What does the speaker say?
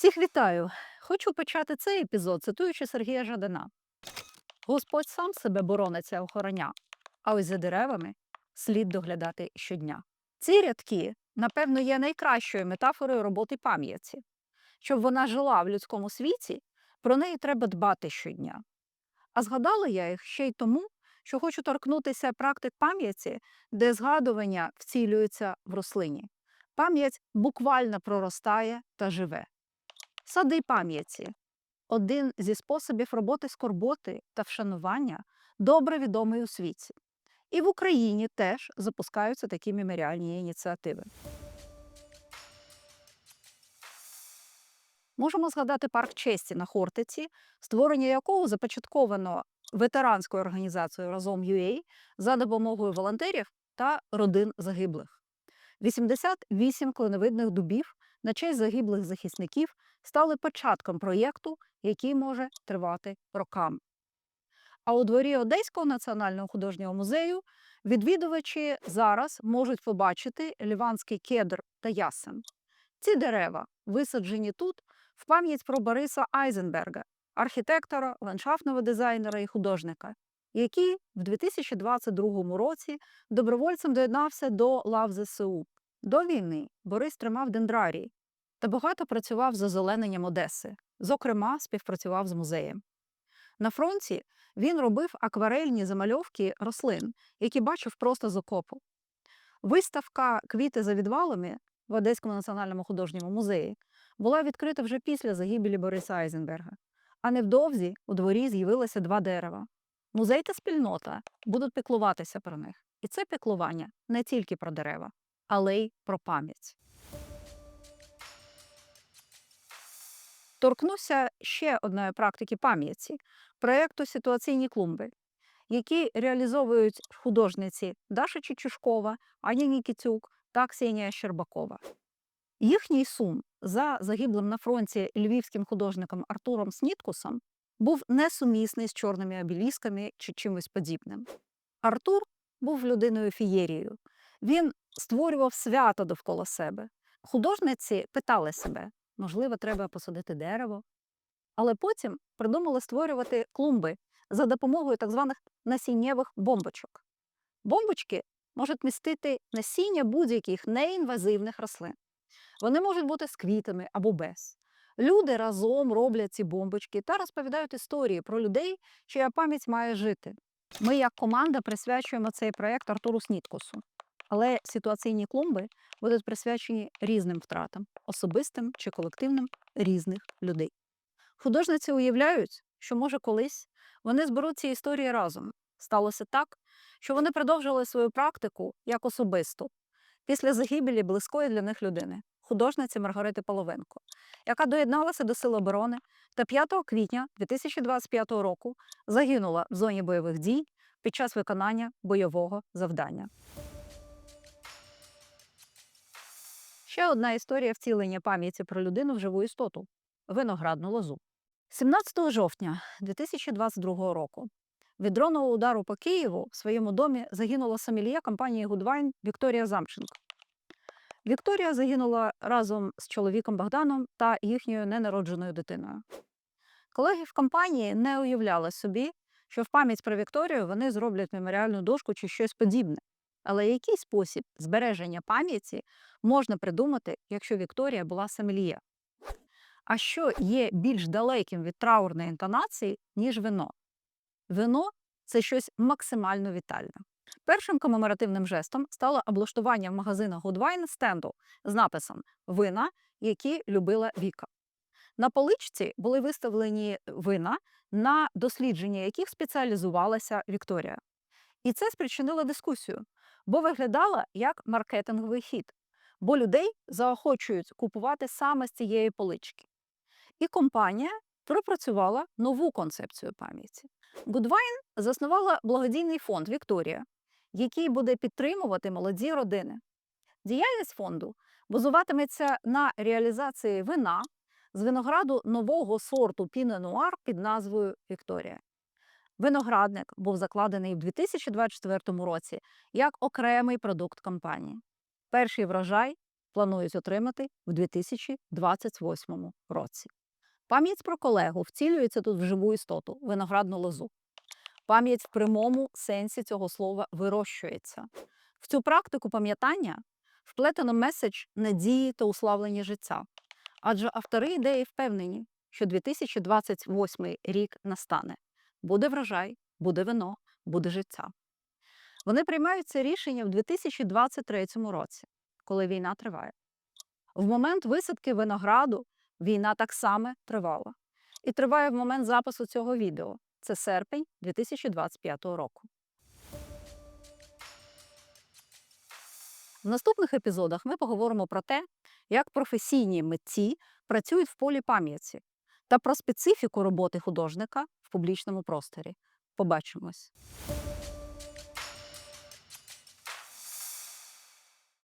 Всіх вітаю! Хочу почати цей епізод, цитуючи Сергія Жадана. Господь сам себе борониться охороня, а ось за деревами слід доглядати щодня. Ці рядки, напевно, є найкращою метафорою роботи пам'яті. Щоб вона жила в людському світі, про неї треба дбати щодня. А згадала я їх ще й тому, що хочу торкнутися практик пам'яті, де згадування вцілюється в рослині. Пам'ять буквально проростає та живе. Сади пам'яті один зі способів роботи скорботи та вшанування, добре відомий у світі. І в Україні теж запускаються такі меморіальні ініціативи. Можемо згадати парк честі на Хортиці, створення якого започатковано ветеранською організацією разом UA за допомогою волонтерів та родин загиблих. 88 кленовидних дубів на честь загиблих захисників стали початком проєкту, який може тривати роками. А у дворі Одеського національного художнього музею відвідувачі зараз можуть побачити ліванський кедр та ясен. Ці дерева висаджені тут в пам'ять про Бориса Айзенберга, архітектора, ландшафтного дизайнера і художника, який в 2022 році добровольцем доєднався до лав ЗСУ. До війни Борис тримав дендрарій та багато працював з озелененням Одеси, зокрема, співпрацював з музеєм. На фронті він робив акварельні замальовки рослин, які бачив просто з окопу. Виставка Квіти за відвалами в Одеському національному художньому музеї була відкрита вже після загибелі Бориса Айзенберга. А невдовзі у дворі з'явилося два дерева. Музей та спільнота будуть піклуватися про них. І це піклування не тільки про дерева, але й про пам'ять. Торкнуся ще одної практики пам'яті проєкту Ситуаційні клумби, які реалізовують художниці Даша Чичушкова, Аня Нікітюк та Ксенія Щербакова. Їхній сум за загиблим на фронті львівським художником Артуром Сніткусом був несумісний з чорними обілісками чи чимось подібним. Артур був людиною фієрією. Він створював свято довкола себе. Художниці питали себе, можливо, треба посадити дерево. Але потім придумали створювати клумби за допомогою так званих насіннєвих бомбочок. Бомбочки можуть містити насіння будь-яких неінвазивних рослин. Вони можуть бути з квітами або без. Люди разом роблять ці бомбочки та розповідають історії про людей, чия пам'ять має жити. Ми, як команда, присвячуємо цей проєкт Артуру Сніткусу. Але ситуаційні клумби будуть присвячені різним втратам, особистим чи колективним різних людей. Художниці уявляють, що, може, колись вони зберуть ці історії разом. Сталося так, що вони продовжили свою практику як особисту після загибелі близької для них людини, художниці Маргарити Половенко, яка доєдналася до Сил оборони та 5 квітня 2025 року загинула в зоні бойових дій під час виконання бойового завдання. Ще одна історія втілення пам'яті про людину в живу істоту виноградну лозу. 17 жовтня 2022 року від дронового удару по Києву в своєму домі загинула сомельє компанії Гудвайн Вікторія Замченко. Вікторія загинула разом з чоловіком Богданом та їхньою ненародженою дитиною. Колеги в компанії не уявляли собі, що в пам'ять про Вікторію вони зроблять меморіальну дошку чи щось подібне. Але який спосіб збереження пам'яті можна придумати, якщо Вікторія була сомельє? А що є більш далеким від траурної інтонації, ніж вино? Вино це щось максимально вітальне. Першим комеморативним жестом стало облаштування в магазинах Гудвайн стенду з написом Вина, які любила Віка. На поличці були виставлені вина, на дослідження яких спеціалізувалася Вікторія. І це спричинило дискусію, бо виглядало як маркетинговий хід, бо людей заохочують купувати саме з цієї полички. І компанія пропрацювала нову концепцію пам'яті. Гудвайн заснувала благодійний фонд Вікторія, який буде підтримувати молоді родини. Діяльність фонду базуватиметься на реалізації вина з винограду нового сорту Піне Нуар під назвою Вікторія. Виноградник був закладений в 2024 році як окремий продукт компанії. Перший врожай планують отримати в 2028 році. Пам'ять про колегу вцілюється тут в живу істоту, виноградну лозу. Пам'ять в прямому сенсі цього слова вирощується. В цю практику пам'ятання вплетено меседж надії та уславлення життя. Адже автори ідеї впевнені, що 2028 рік настане. Буде врожай, буде вино, буде життя. Вони приймають це рішення в 2023 році, коли війна триває. В момент висадки винограду війна так само тривала. І триває в момент запису цього відео. Це серпень 2025 року. В наступних епізодах ми поговоримо про те, як професійні митці працюють в полі пам'яті та про специфіку роботи художника в публічному просторі. Побачимось!